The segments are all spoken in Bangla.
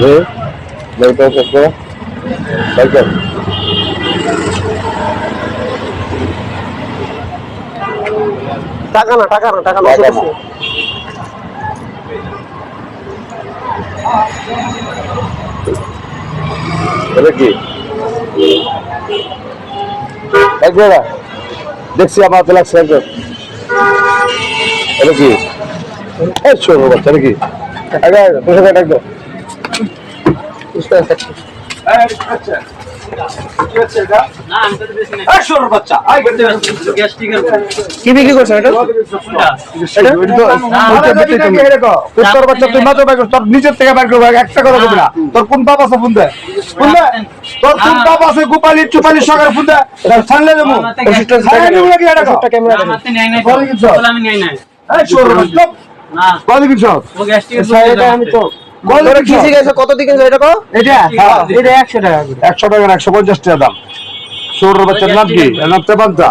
네. লাইট অফ করো লাইট অফ টাকা না টাকা না টাকা না। এটা কি একবার দেখছি আমার তো লাগছে একবার এটা কি ছোট বাচ্চা এটা কি একবার বসে থাক কি বিক্রি করছেন এটা? উত্তর বাচ্চা তুই মাত্র তোর নিচের থেকে করব একটা কথা বলবি না। তোর কোন পাপ আছে ফোন দে তোর কোন পাপ আছে গোপালি চুপালি সকালে ফোন দে ছাড়লে দেবো। ক্যামেরা আমি তো কি জিজ্ঞাসা কত দিকে এটা কো এটা? হ্যাঁ। এটা একশো টাকা একশো টাকা না একশো পঞ্চাশ টাকা দাম। ছোট বাচ্চার নাম কি নাম তেপান্তা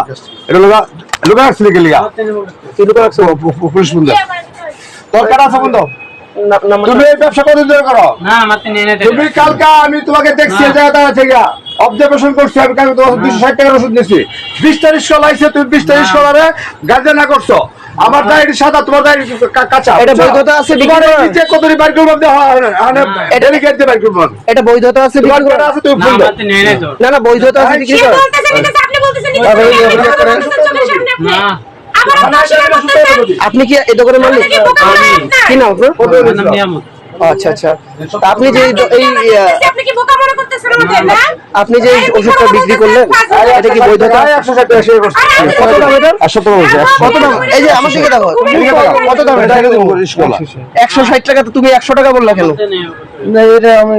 এটা লোকা লোকা আসলে কে লিগা? কি লোক রাখছো? পুলিশ বন্ধু। তোর আছে বন্ধু? তুমি এই ব্যবসা কতদিন ধরে করো? তুমি কালকে আমি তোমাকে দেখছি এই জায়গা থেকে অবজারভেশন করছি আমি কালকে তোমার দুশো ষাট টাকার ওষুধ নিছি। বিশ তারিখ আইসে তুমি বিশ তারিখ ষোলারে গার্জেন না করছ। আমার ডায়েরি সাদা তোমার ডায়েরি কা- কাঁচা। এটা বৈধতা আছে বিক্রি তোমার করার? নিচে করব ডেলিগেট দিয়ে বাইর করব এটা বৈধতা আছে তোমার বিক্রি করার? আছে তুমি ভুল না না বৈধতা আছে বিক্রি সে করার? আপনি বলতেছেন আপনি। কি এই দোকানের মালিক? কি না কি নাম আপনার? আচ্ছা আচ্ছা। আপনি যে এই আপনি কি বোকা মনে করতেছেন আমাদের, না? আপনি যে ওষুধটা বিক্রি করলেন এটা কি বৈধতা? আছে? একশো টাকা শেয়ার কত দাম এটা? একশো টাকা কত দাম? এই যে আমার দিকে দেখো কত দাম? এটা? রিস্কলা একশো ষাট টাকা তো তুমি একশো টাকা বললা কেন? না এটা আমি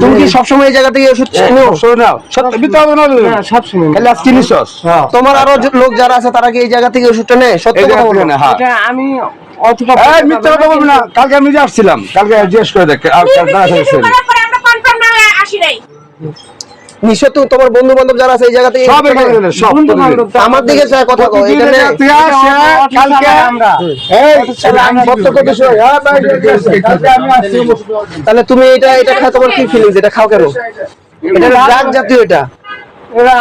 তুমি কি সবসময় এই জায়গা থেকে ওষুধ নিও? না সবসময় খালি আজকে নিছস। তোমার আরও লোক যারা আছে তারা কি এই জায়গা থেকে ওষুধটা নেয়? সত্য কথা থেকে নেয়, হ্যাঁ। আমি এই মিথ্যা কথা বলবি না। কালকে আমি যে আসছিলাম কালকে জিজ্ঞেস করে দেখ আর কাল দাঁড়া কিছু থাকছিল করার পরে আমরা confirm না আসি নাই। নিশ্চয় তো তোমার বন্ধু বান্ধব যারা আছে এই জায়গা থেকে সব এখানে সব আমার দিকে চায় কথা কও এখানে এখান থেকে আসে, কালকে এই কত কত হ্যাঁ ভাই কালকে আমি আসছি। তাহলে তুমি এটা এটা খাও তোমার কি ফিলিংস এটা খাও কেন? এটা ড্রাগ জাতীয় এটা।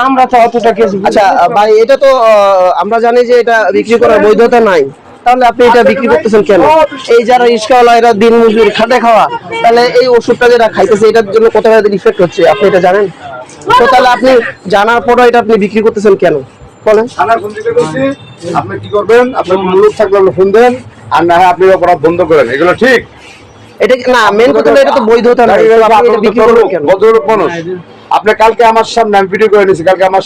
আমরা তো অতটা কিছু আচ্ছা ভাই এটা তো আহ, আমরা জানি যে এটা বিক্রি করার বৈধতা নাই। তাহলে আপনি এটা বিক্রি করতেছেন কেন? এই যারা রিক্সাওয়ালা এরা দিন মজুর খাটে খাওয়া তাহলে এই ওষুধটা যেটা খাইতেছে এটার জন্য কত টাকা ইফেক্ট হচ্ছে? আপনি এটা জানেন? তো তাহলে আপনি জানার পরও এটা আপনি বিক্রি করতেছেন কেন? বলেন। আপনি কি করবেন? আপনার মুলুক থাকলে ফোন দেন আর না হয় আপনি অপরাধ বন্ধ করেন। এগুলো ঠিক? এটা না মেন কথা এটা তো বৈধতা নাই আপনি এটা বিক্রি করবেন কেন? মানুষ। আপনি কালকে আমার সামনে আমি ভিডিও করে নিয়েছি কালকে আমার